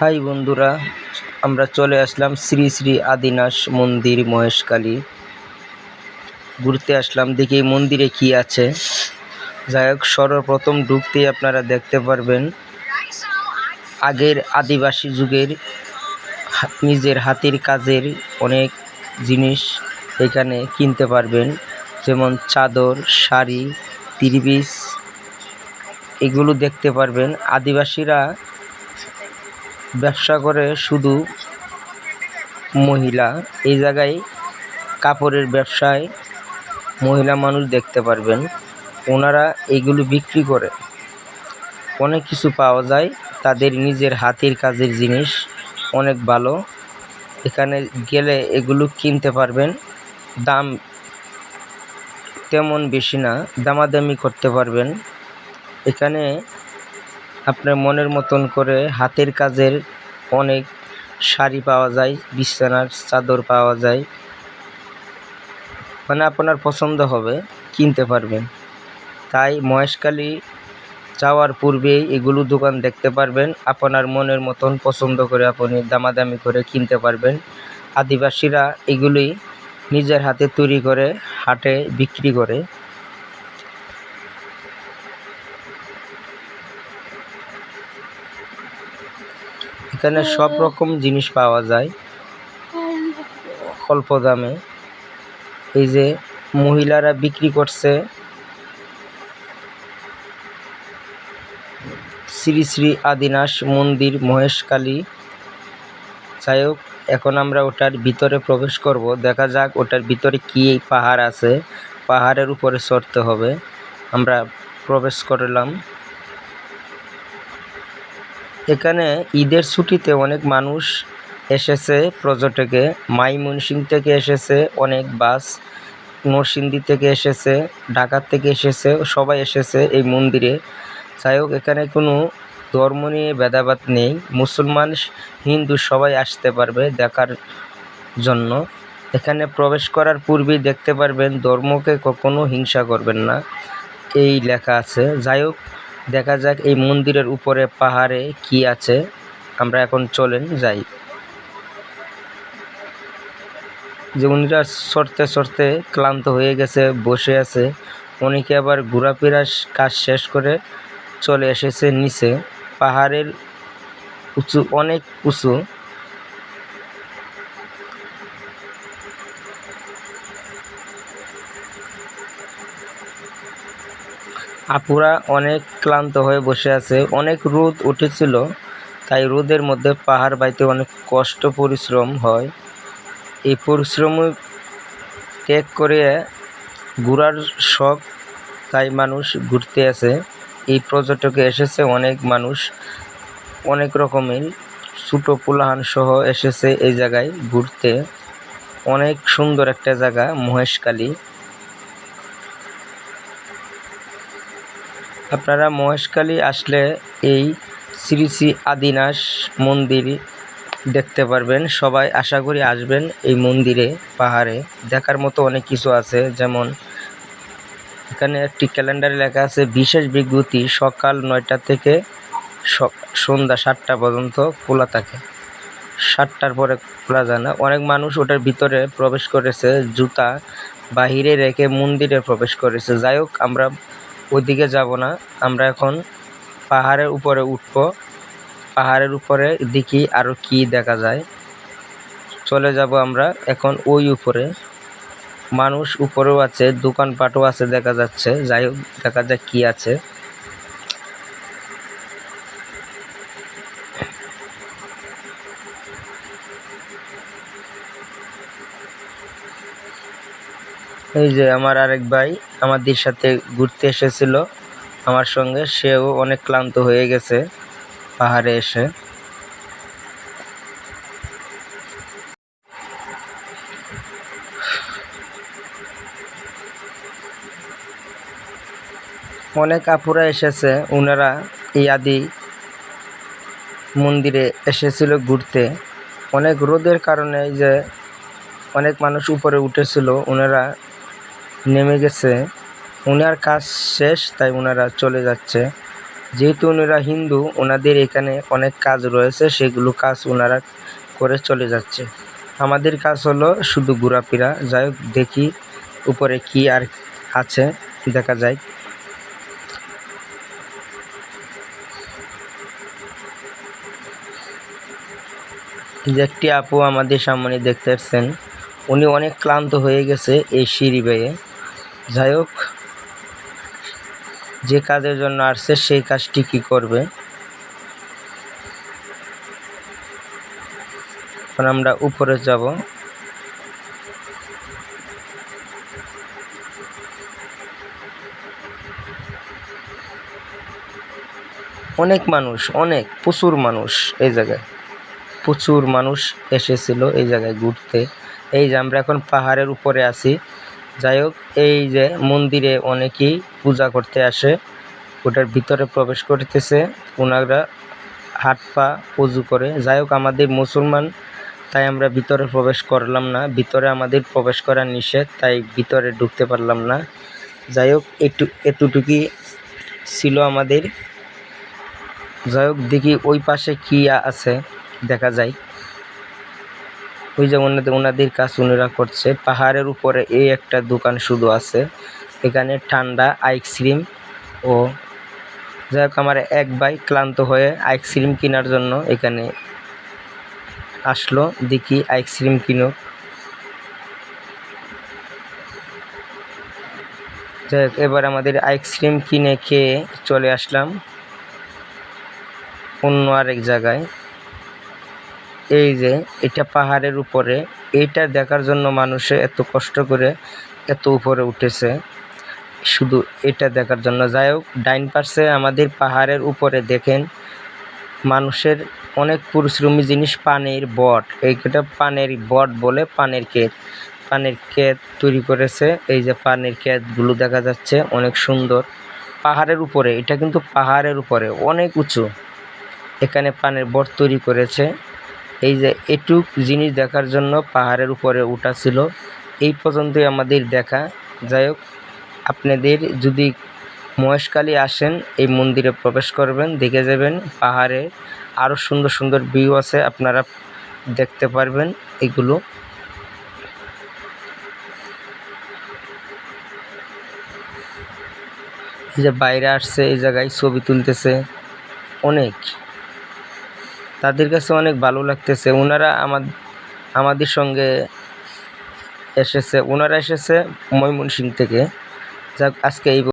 High বন্ধুরা, আমরা চলে আসলাম শ্রী শ্রী আদিনাথ মন্দির মহেশকালী ঘুরতে আসলাম, দেখি মন্দিরে কি আছে। যাই হোক, সর্বপ্রথম ঢুকতেই আপনারা দেখতে পারবেন, আগের আদিবাসী যুগের নিজের হাতের কাজের অনেক জিনিস এখানে কিনতে পারবেন, যেমন চাদর, শাড়ি, তিরবিস, এগুলো দেখতে পারবেন। আদিবাসীরা ব্যবসা করে শুধু মহিলা, এই জায়গায় কাপড়ের ব্যবসায় মহিলা মানুষ দেখতে পারবেন। ওনারা এগুলো বিক্রি করে। অনেক কিছু পাওয়া যায়, তাদের নিজের হাতের কাজের জিনিস, অনেক ভালো। এখানে গেলে এগুলো কিনতে পারবেন। দাম তেমন বেশি না, দামাদামি করতে পারবেন। এখানে আপনার মনের মতন করে হাতের কাজের অনেক শাড়ি পাওয়া যায়, বিছানার চাদর পাওয়া যায়। মানে আপনার পছন্দ হবে, কিনতে পারবেন। তাই মহেশখালী যাওয়ার পূর্বেই এগুলো দোকান দেখতে পারবেন। আপনার মনের মতন পছন্দ করে আপনি দামাদামি করে কিনতে পারবেন। আদিবাসীরা এগুলি নিজের হাতে তৈরি করে, হাটে বিক্রি করে। এখানে সব রকম জিনিস পাওয়া যায়। অল্প দামে। এই যে মহিলারা বিক্রি করছে। শ্রী শ্রী আদিনাথ মন্দির মহেশকালী যাই হোক, এখন আমরা ওটার ভিতরে প্রবেশ করব। দেখা যাক ওটার ভিতরে কী পাহাড় আছে। পাহাড়ের উপরে চড়তে হবে। আমরা প্রবেশ করলাম। এখানে ঈদের ছুটিতে অনেক মানুষ এসেছে পর্যটকে মাইমনসিং থেকে এসেছে, অনেক বাস নরসিংদী থেকে এসেছে, ঢাকার থেকে এসেছে, সবাই এসেছে এই মন্দিরে। যাই হোক, এখানে কোনো ধর্ম নিয়ে ভেদাভেদ নেই। মুসলমান, হিন্দু সবাই আসতে পারবে দেখার জন্য। এখানে প্রবেশ করার পূর্বেই দেখতে পারবেন ধর্মকে কখনো হিংসা করবেন না। এই লেখা আছে। যাই হোক দেখা যাক এই মন্দিরের উপরে পাহাড়ে কি আছে। আমরা এখন চলেন, যাই। যে উনিরা সরতে সরতে ক্লান্ত হয়ে গেছে, বসে আছে, অনেকে আবার ঘোরাফেরার কাজ শেষ করে চলে এসেছে নিচে। পাহাড়ের উঁচু, অনেক উঁচু। আপুরা অনেক ক্লান্ত হয়ে বসে আছে। অনেক রোদ উঠেছিল, তাই রোদের মধ্যে পাহাড় বাইতে অনেক কষ্ট, পরিশ্রম হয়। এই পরিশ্রম ত্যাগ করে ঘোরার শখ, তাই মানুষ ঘুরতে আসে। এই পর্যটকে এসেছে অনেক মানুষ, অনেক রকমের ছোটো পোলাহান সহ এসেছে এই জায়গায় ঘুরতে। অনেক সুন্দর একটা জায়গা, মহেশখালী। আপনারা মহেশখালী আসলে এই শ্রী শ্রী আদিনাথ মন্দির দেখতে পারবেন। সবাই আশা করি আসবেন এই মন্দিরে, পাহাড়ে। দেখার মতো অনেক কিছু আছে, যেমন এখানে একটি ক্যালেন্ডারে লেখা আছে, বিশেষ বিজ্ঞপ্তি সকাল নয়টা থেকে সন্ধ্যা সাতটা পর্যন্ত খোলা থাকে। সাতটার পরে খোলা যায় না। অনেক মানুষ ওটার ভিতরে প্রবেশ করেছে, জুতা বাহিরে রেখে মন্দিরে প্রবেশ করেছে। যাই হোক, আমরা ওইদিকে যাব না। আমরা এখন পাহাড়ের উপরে উঠব। পাহাড়ের উপরে দেখি আরও কি দেখা যায়। চলে যাব আমরা এখন ওই উপরে। মানুষ উপরেও আছে, দোকানপাটও আছে দেখা যাচ্ছে। যাই হোক, দেখা যাক কী আছে। এই যে আমার আরেক ভাই আমাদের সাথে ঘুরতে এসেছিল। আমার সঙ্গে সেও অনেক ক্লান্ত হয়ে গেছে পাহাড়ে এসে। অনেক আপুরা এসেছে ওনারা এই আদি মন্দিরে এসেছিল ঘুরতে। অনেক রোদের কারণে যে অনেক মানুষ উপরে উঠেছিল ওনারা নেমে গেছে। ওনার কাজ শেষ, তাই ওনারা চলে যাচ্ছে। যেহেতু ওনারা হিন্দু ওনাদের এখানে অনেক কাজ রয়েছে, সেগুলো কাজ ওনারা করে চলে যাচ্ছে। আমাদের কাজ হলো শুধু ঘোরাফেরা। যাই হোক, দেখি উপরে কি আর আছে, দেখা যায় যে একটি আপু আমাদের সামনে দেখতে পাচ্ছেন উনি অনেক ক্লান্ত হয়ে গেছে এই সিঁড়ি বেয়ে। যাই হোক, যে কাজের জন্য আসছে, সেই কাজটি কি করবে? এখন আমরা উপরে যাব। অনেক মানুষ, অনেক, প্রচুর মানুষ এই জায়গায়। প্রচুর মানুষ এসেছিল এই জায়গায় ঘুরতে। এই যে আমরা এখন পাহাড়ের উপরে আছি। যাই হোক, এই যে মন্দিরে অনেকেই পূজা করতে আসে। ওটার ভিতরে প্রবেশ করতেছে, ওনারা হাত পা উজু করে। যাই হোক, আমাদের মুসলমান, তাই আমরা ভিতরে প্রবেশ করলাম না। ভিতরে আমাদের প্রবেশ করা নিষেধ, তাই ভিতরে ঢুকতে পারলাম না। যাই হোক, একটু, এতটুকুই ছিল আমাদের। যাই হোক, দেখি ওই পাশে কী আছে, দেখা যায়। ওই যে ওনাদের ওনাদের কাজ ওনারা করছে। পাহাড়ের উপরে এই একটা দোকান শুধু আছে। এখানে ঠান্ডা আইসক্রিম ও যাই হোক আমার এক ভাই ক্লান্ত হয়ে আইসক্রিম কেনার জন্য এখানে আসলো। দেখি আইসক্রিম কিনুক। যাই হোক, এবার আমাদের আইসক্রিম কিনে খেয়ে চলে আসলাম অন্য আরেক জায়গায়। এই যে, এটা পাহাড়ের উপরে এইটা দেখার জন্য মানুষে এত কষ্ট করে এত উপরে উঠেছে। শুধু এটা দেখার জন্য। যাই হোক, ডাইন পাশে আমাদের পাহাড়ের উপরে দেখেন, মানুষের অনেক পরিশ্রমী জিনিস, পানির বট। এইটা পানের বট বলে পানের ক্ষেত। পানের ক্ষেত তৈরি করেছে। এই যে পানের ক্ষেতগুলো দেখা যাচ্ছে অনেক সুন্দর। পাহাড়ের উপরে, এটা কিন্তু পাহাড়ের উপরে, অনেক উঁচু। এখানে পানের বট তৈরি করেছে। এই যে এটুক জিনিস দেখার জন্য পাহাড়ের উপরে উঠা ছিল, এই পর্যন্তই আমাদের দেখা। যাই হোক, আপনাদের যদি মহেশখালী আসেন, এই মন্দিরে প্রবেশ করবেন, দেখে যাবেন পাহাড়ে আরও সুন্দর সুন্দর ভিউ আছে, আপনারা দেখতে পারবেন এগুলো। এই যে বাইরে আসছে, এই জায়গায় ছবি তুলতেছে অনেক। তাদের কাছে অনেক ভালো লাগতেছে। ওনারা আমাদের আমাদের সঙ্গে এসেছে। ওনারা এসেছে ময়মনসিং থেকে। যাক, আজকে এই